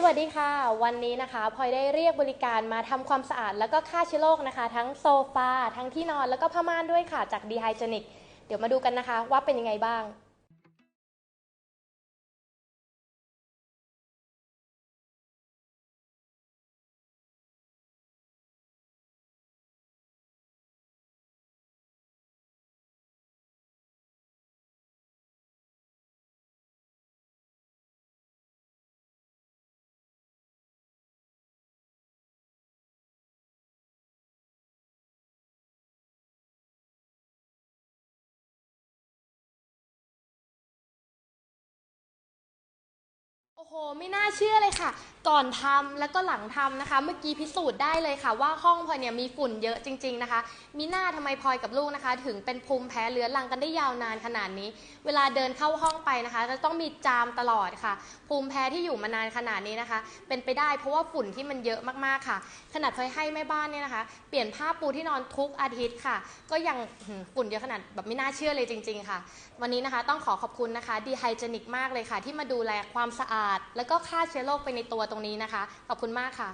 สวัสดีค่ะ วันนี้นะคะพลอยได้เรียกบริการมาทำความสะอาด แล้วก็ฆ่าเชื้อโรคนะคะ ทั้งโซฟาทั้งที่นอนแล้วก็ผ้าม่านด้วยค่ะจากดีไฮเจนิกเดี๋ยวมาดูกันนะคะว่าเป็นยังไงบ้าง โอ้โห ไม่น่าเชื่อเลยค่ะ ก่อนทำแล้วก็หลังทำนะคะ เมื่อกี้พิสูจน์ได้เลยค่ะ ว่าห้องพลอยเนี่ยมีฝุ่นเยอะจริง ๆนะคะ มีหน้าทำไมพลอยกับลูกนะคะ ถึงเป็นภูมิแพ้เรื้อรังกันได้ยาวนานขนาดนี้ เวลาเดินเข้าห้องไปนะคะ จะต้องมีจามตลอดค่ะ ภูมิแพ้ที่อยู่มานานขนาดนี้นะคะ เป็นไปได้เพราะว่าฝุ่นที่มันเยอะมากๆค่ะ ขนาดพลอยให้แม่บ้านเนี่ยนะคะ เปลี่ยนผ้าปูที่นอนทุกอาทิตย์ค่ะ ก็ยังฝุ่นเยอะขนาดแบบไม่น่าเชื่อเลยจริง ๆ ค่ะ วันนี้นะคะต้องขอขอบคุณนะคะดีไฮเจนิกมากเลยค่ะ ที่มาดูแลความสะอาดด แล้วก็ฆ่าเชื้อโรคไปในตัวตรงนี้นะคะ ขอบคุณมากค่ะ